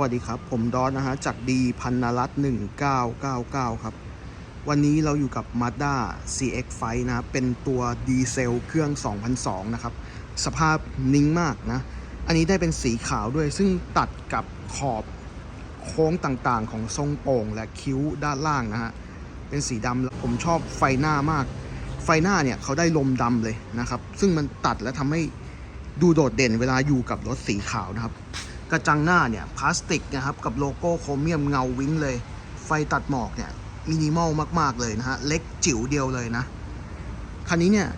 วัสดีครับ ผมดอนนะฮะ จากดีพันนรัตน์1999 ครับ วันนี้เราอยู่กับ Mazda CX-5 นะ เป็นตัวดีเซลเครื่อง 2002 นะครับ สภาพนิ่งมากนะ อันนี้ได้เป็นสีขาวด้วย ซึ่งตัดกับขอบโค้งต่างๆ ของทรงโป่งและคิ้วด้านล่างนะฮะ เป็นสีดำผมชอบไฟหน้ามาก ไฟหน้าเนี่ยเขาได้ลมดำเลยนะครับ ซึ่งมันตัดและทำให้ดูโดดเด่นเวลาอยู่กับรถสีขาวนะครับ กระจังหน้าเนี่ยพลาสติกนะครับกับโลโก้โครเมียมเงาวิ้งเลย ไฟตัดหมอกเนี่ยมินิมอลมาก ๆ เลยนะฮะ เล็กจิ๋วเดียวเลยนะ คันนี้เนี่ย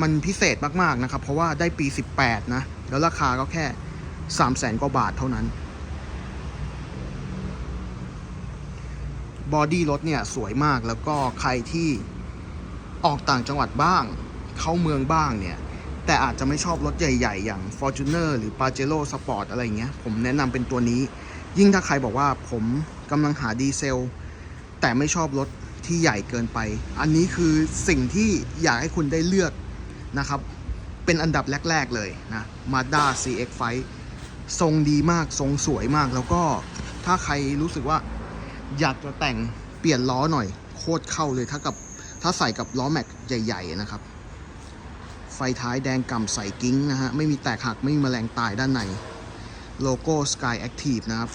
มันพิเศษมากๆนะครับ เพราะว่าได้ปี 18 นะ แล้วราคาก็แค่ 3 0 0แสนกว่าบาทเท่านั้น บอดี้รถเนี่ย สวยมากแล้วก็ใครที่ออกต่างจังหวัดบ้าง เข้าเมืองบ้างเนี่ย แต่อาจจะไม่ชอบรถใหญ่ๆ อย่าง Fortuner หรือ Pajero Sport อะไรเงี้ย ผมแนะนำเป็นตัวนี้ ยิ่งถ้าใครบอกว่าผมกำลังหาดีเซล แต่ไม่ชอบรถที่ใหญ่เกินไป อันนี้คือสิ่งที่อยากให้คุณได้เลือกนะครับ เป็นอันดับแรก ๆ เลยนะ Mazda CX-5 ทรงดีมาก ทรงสวยมาก แล้วก็ถ้าใครรู้สึกว่าอยากจะแต่งเปลี่ยนล้อหน่อย โคตรเข้าเลยถ้ากับถ้าใส่กับล้อแม็กใหญ่ ๆ นะครับ ท้ายแดงก่ำใสกิ้งนะฮะ ไม่มีแตกหักไม่มีแมลงตายด้านใน โลโก้ Sky Active นะครับ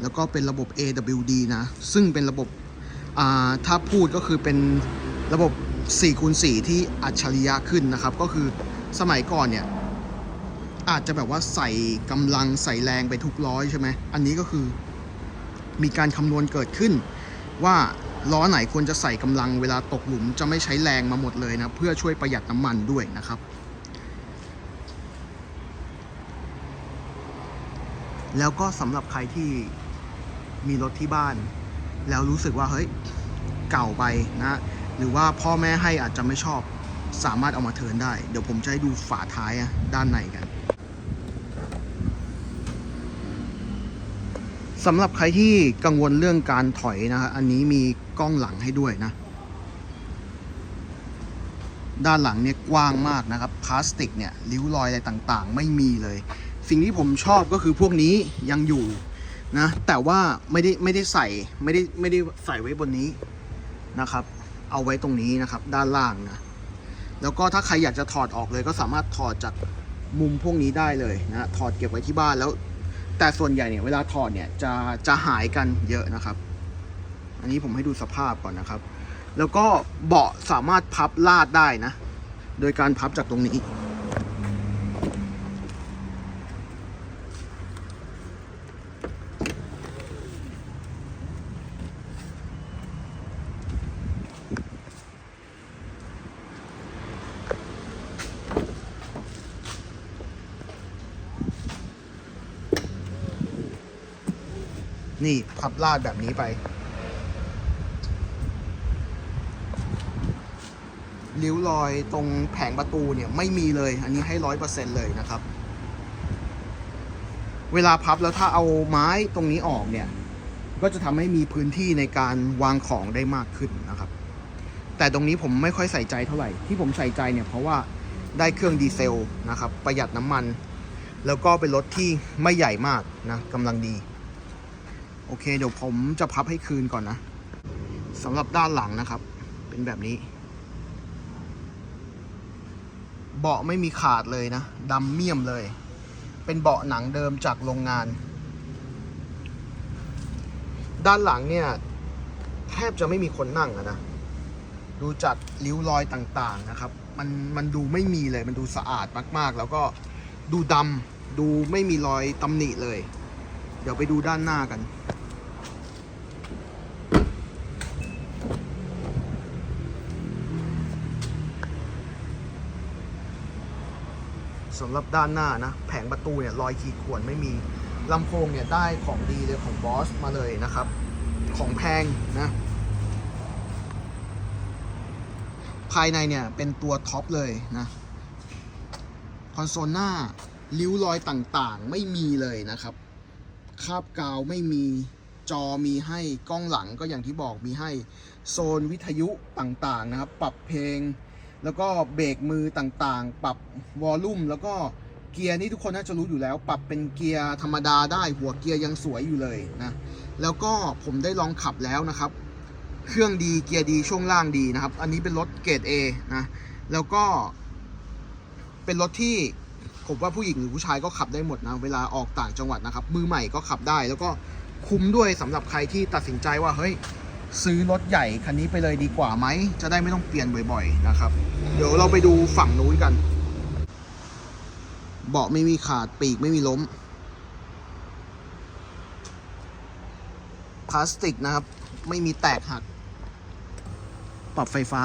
แล้วก็เป็นระบบ AWD นะ ซึ่งเป็นระบบถ้าพูดก็คือเป็นระบบ4คูณ4ที่อัจฉริยะขึ้นนะครับ ก็คือสมัยก่อนเนี่ย อาจจะแบบว่าใส่กำลังใส่แรงไปทุกร้อยใช่ไหม อันนี้ก็คือมีการคำนวณเกิดขึ้นว่า ล้อไหนควรจะใส่กำลังเวลาตกหลุมจะไม่ใช้แรงมาหมดเลยนะ เพื่อช่วยประหยัดน้ำมันด้วยนะครับ แล้วก็สำหรับใครที่มีรถที่บ้าน แล้วรู้สึกว่าเฮ้ยเก่าไปนะ หรือว่าพ่อแม่ให้อาจจะไม่ชอบสามารถเอามาเทินได้ เดี๋ยวผมจะให้ดูฝาท้ายด้านในกัน สำหรับใครที่กังวลเรื่องการถอยนะฮะอันนี้มีกล้องหลังให้ด้วยนะ ด้านหลังเนี่ยกว้างมากนะครับพลาสติกเนี่ยริ้วรอยอะไรต่างๆ ไม่มีเลย สิ่งที่ผมชอบก็คือพวกนี้ยังอยู่นะแต่ว่าไม่ได้ไม่ได้ใส่ไม่ได้ไม่ได้ใส่ไว้บนนี้นะครับ เอาไว้ตรงนี้นะครับ ด้านล่างนะแล้วก็ถ้าใครอยากจะถอดออกเลยก็สามารถถอดจากมุมพวกนี้ได้เลยนะถอดเก็บไว้ที่บ้านแล้ว แต่ส่วนใหญ่เนี่ยเวลาถอดเนี่ยจะจะหายกันเยอะนะครับ อันนี้ผมให้ดูสภาพก่อนนะครับ แล้วก็เบาะสามารถพับลาดได้นะ โดยการพับจากตรงนี้ นี่พับลาดแบบนี้ไป ริ้วรอยตรงแผงประตูเนี่ยไม่มีเลย อันนี้ให้ร้อยเปอร์เซ็นเลยนะครับ เวลาพับแล้วถ้าเอาไม้ตรงนี้ออกเนี่ย ก็จะทำให้มีพื้นที่ในการวางของได้มากขึ้นนะครับ แต่ตรงนี้ผมไม่ค่อยใส่ใจเท่าไหร่ ที่ผมใส่ใจเนี่ยเพราะว่าได้เครื่องดีเซลนะครับ ประหยัดน้ำมัน แล้วก็เป็นรถที่ไม่ใหญ่มากนะกำลังดี โอเค เดี๋ยวผมจะพับให้คืนก่อนนะสำหรับด้านหลังนะครับ เป็นแบบนี้ เบาะไม่มีขาดเลยนะดำเมี่ยมเลย เป็นเบาะหนังเดิมจากโรงงาน ด้านหลังเนี่ย แทบจะไม่มีคนนั่งนะดูจากริ้วรอยต่างๆนะครับ มันมันดูไม่มีเลย มันดูสะอาดมากๆ แล้วก็ดูดำดูไม่มีรอยตำหนิเลย เดี๋ยวไปดูด้านหน้ากัน สำหรับด้านหน้านะ แผงประตูเนี่ยรอยขีดข่วนไม่มีลำโพงเนี่ยได้ของดีเลยของบอสมาเลยนะครับ ของแพงนะ ภายในเนี่ยเป็นตัวท็อปเลยนะคอนโซลหน้าริ้วรอยต่างๆ ไม่มีเลยนะครับคาบกาวไม่มีจอมีให้กล้องหลังก็อย่างที่บอกมีให้ โซนวิทยุต่างๆนะครับ ปรับเพลง แล้วก็เบรกมือต่างๆ ปรับวอลลุ่มแล้วก็เกียร์นี่ทุกคนน่าจะรู้อยู่แล้ว ปรับเป็นเกียร์ธรรมดาได้หัวเกียร์ยังสวยอยู่เลยนะแล้วก็ผมได้ลองขับแล้วนะครับ เครื่องดีเกียร์ดีช่วงล่างดีนะครับ อันนี้เป็นรถเกรด A นะแล้วก็ เป็นรถที่ผมว่าผู้หญิงหรือผู้ชายก็ขับได้หมดนะเวลาออกต่างจังหวัดนะครับ มือใหม่ก็ขับได้ แล้วก็คุ้มด้วยสำหรับใครที่ตัดสินใจว่าเฮ้ย ซื้อรถใหญ่คันนี้ไปเลยดีกว่าไหม จะได้ไม่ต้องเปลี่ยนบ่อยๆนะครับ เดี๋ยวเราไปดูฝั่งนู้นกัน เบาะไม่มีขาดปีกไม่มีล้ม พลาสติกนะครับ ไม่มีแตกหัก ปรับไฟฟ้า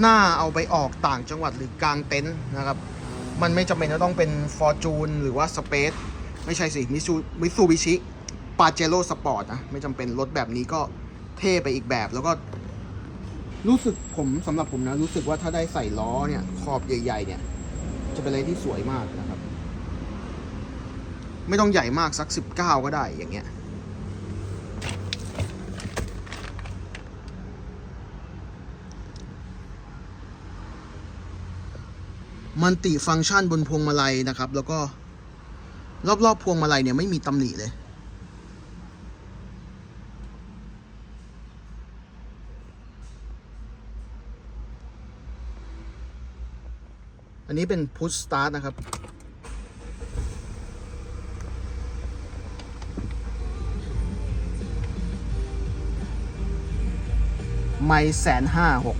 หน้าเอาไปออกต่างจังหวัดหรือกลางเต็นท์นะครับ มันไม่จำเป็นจะต้องเป็น Fortune หรือว่า Space ไม่ใช่สิมิซูมิซูบิชิปาเจโร่สปอร์ตนะ ไม่จำเป็นรถแบบนี้ก็เท่ไปอีกแบบแล้วก็ รู้สึกผมสำหรับผมนะ รู้สึกว่าถ้าได้ใส่ล้อเนี่ย ขอบใหญ่ ๆ เนี่ย จะเป็นอะไรที่สวยมากนะครับ ไม่ต้องใหญ่มากสัก 19 ก็ได้อย่างเงี้ย มันติฟังก์ชันบนพวงมาลัยนะครับ แล้วก็รอบๆพวงมาลัยเนี่ยไม่มีตำหนิเลย อันนี้เป็นพุชสตาร์ทนะครับไม่แสนห้าหก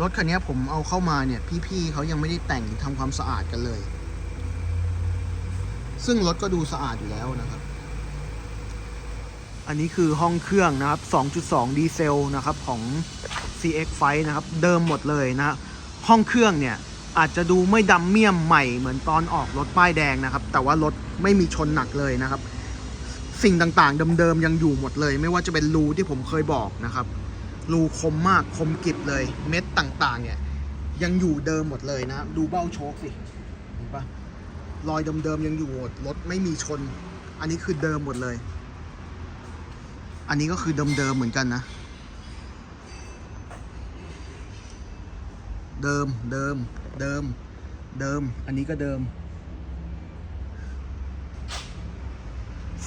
รถคันนี้ผมเอาเข้ามาเนี่ย พี่ๆเขายังไม่ได้แต่งทำความสะอาดกันเลย ซึ่งรถก็ดูสะอาดอยู่แล้วนะครับ อันนี้คือห้องเครื่องนะครับ 2.2 ดีเซลนะครับของ CX ไฟนะครับ เดิมหมดเลยนะห้องเครื่องเนี่ยอาจจะดูไม่ดำเมี่ยมใหม่เหมือนตอนออกรถป้ายแดงนะครับ แต่ว่ารถไม่มีชนหนักเลยนะครับ สิ่งต่างๆเดิมๆยังอยู่หมดเลย ไม่ว่าจะเป็นรูที่ผมเคยบอกนะครับ รูคมมากคมกริบเลย เม็ดต่างๆ เนี่ย ยังอยู่เดิมหมดเลยนะ ดูเบ้าโชคสิเห็นปะรอยเดิมๆยังอยู่หมดรถไม่มีชน อันนี้คือเดิมหมดเลย อันนี้ก็คือเดิมๆเหมือนกันนะ เดิมเดิมเดิมเดิม อันนี้ก็เดิม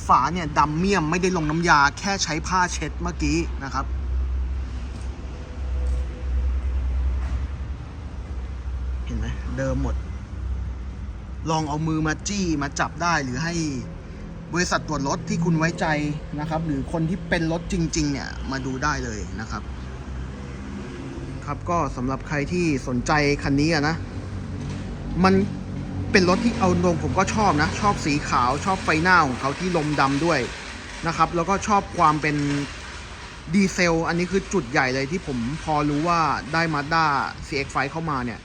ฝาเนี่ยดำเมี่ยมไม่ได้ลงน้ำยาแค่ใช้ผ้าเช็ดเมื่อกี้นะครับ เห็นไหม เดิมหมด ลองเอามือมาจี้มาจับได้หรือให้บริษัทตรวจรถที่คุณไว้ใจนะครับ หรือคนที่เป็นรถจริง ๆ เนี่ยมาดูได้เลยนะครับ ครับก็สำหรับใครที่สนใจคันนี้นะ มันเป็นรถที่เอาตรงผมก็ชอบนะ ชอบสีขาวชอบไฟหน้าของเขาที่ลมดำด้วยนะครับ แล้วก็ชอบความเป็นดีเซล อันนี้คือจุดใหญ่เลยที่ผมพอรู้ว่าได้ Mazda CX-5 เข้ามาเนี่ย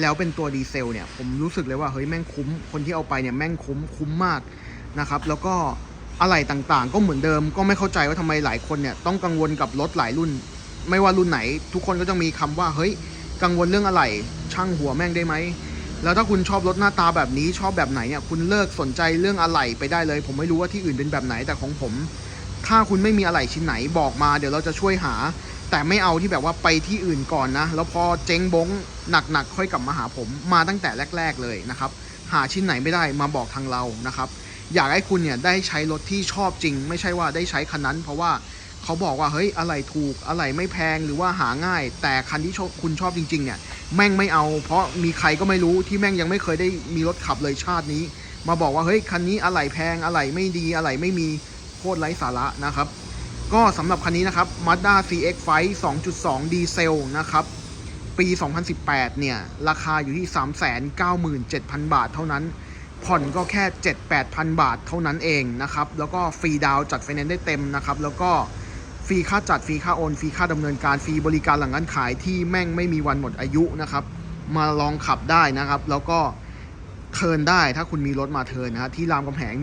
แล้วเป็นตัวดีเซลเนี่ยผมรู้สึกเลยว่าเฮ้ยแม่งคุ้มคนที่เอาไปเนี่ยแม่งคุ้มคุ้มมากนะครับแล้วก็อะไหล่ต่างๆ ก็เหมือนเดิมก็ไม่เข้าใจว่าทำไมหลายคนเนี่ยต้องกังวลกับรถหลายรุ่น ไม่ว่ารุ่นไหน ทุกคนก็จะมีคำว่าเฮ้ยกังวลเรื่องอะไรช่างหัวแม่งได้ไหมแล้วถ้าคุณชอบรถหน้าตาแบบนี้ชอบแบบไหนเนี่ยคุณเลิกสนใจเรื่องอะไหล่ไปได้เลย ผมไม่รู้ว่าที่อื่นเป็นแบบไหนแต่ของผม ถ้าคุณไม่มีอะไหล่ชิ้นไหนบอกมา เดี๋ยวเราจะช่วยหา แต่ไม่เอาที่แบบว่าไปที่อื่นก่อนนะ แล้วพอเจ๊งบงหนักๆค่อยกลับมาหาผมมาตั้งแต่แรก ๆเลยนะครับ หาชิ้นไหนไม่ได้มาบอกทางเรานะครับ อยากให้คุณเนี่ยได้ใช้รถที่ชอบจริง ไม่ใช่ว่าได้ใช้คันนั้น เพราะว่าเขาบอกว่าเฮ้ยอะไรถูกอะไรไม่แพงหรือว่าหาง่าย แต่คันที่คุณชอบจริง ๆ เนี่ยแม่งไม่เอา เพราะมีใครก็ไม่รู้ที่แม่งยังไม่เคยได้มีรถขับเลยชาตินี้ มาบอกว่าเฮ้ยคันนี้อะไรแพงอะไรไม่ดีอะไรไม่มีโคตรไร้สาระนะครับ ก็สำหรับคันนี้นะครับ Mazda CX-5 2.2 ดีเซลนะครับ ปี 2018 เนี่ย ราคาอยู่ที่ 397,000 บาทเท่านั้น ผ่อนก็แค่ 7-8,000 บาทเท่านั้นเองนะครับ แล้วก็ฟรีดาวน์จัดไฟแนนซ์ได้เต็มนะครับ แล้วก็ฟรีค่าจัดฟรีค่าโอนฟรีค่าดำเนินการฟรีบริการหลังการขายที่แม่งไม่มีวันหมดอายุนะครับ มาลองขับได้นะครับ แล้วก็เทินได้ถ้าคุณมีรถมาเทินนะฮะที่รามคำแหง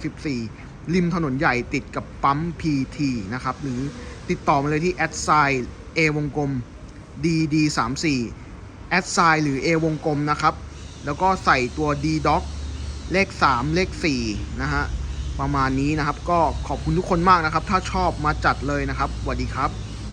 164 ริมถนนใหญ่ติดกับปั๊ม PT นะครับ หรือติดต่อมาเลยที่แอดไซน์ A วงกลม DD34 แอดไซน์หรือ A วงกลมนะครับ แล้วก็ใส่ตัว D doc เลข 3 เลข 4 นะฮะ ประมาณนี้นะครับ ก็ขอบคุณทุกคนมากนะครับ ถ้าชอบมาจัดเลยนะครับสวัสดีครับ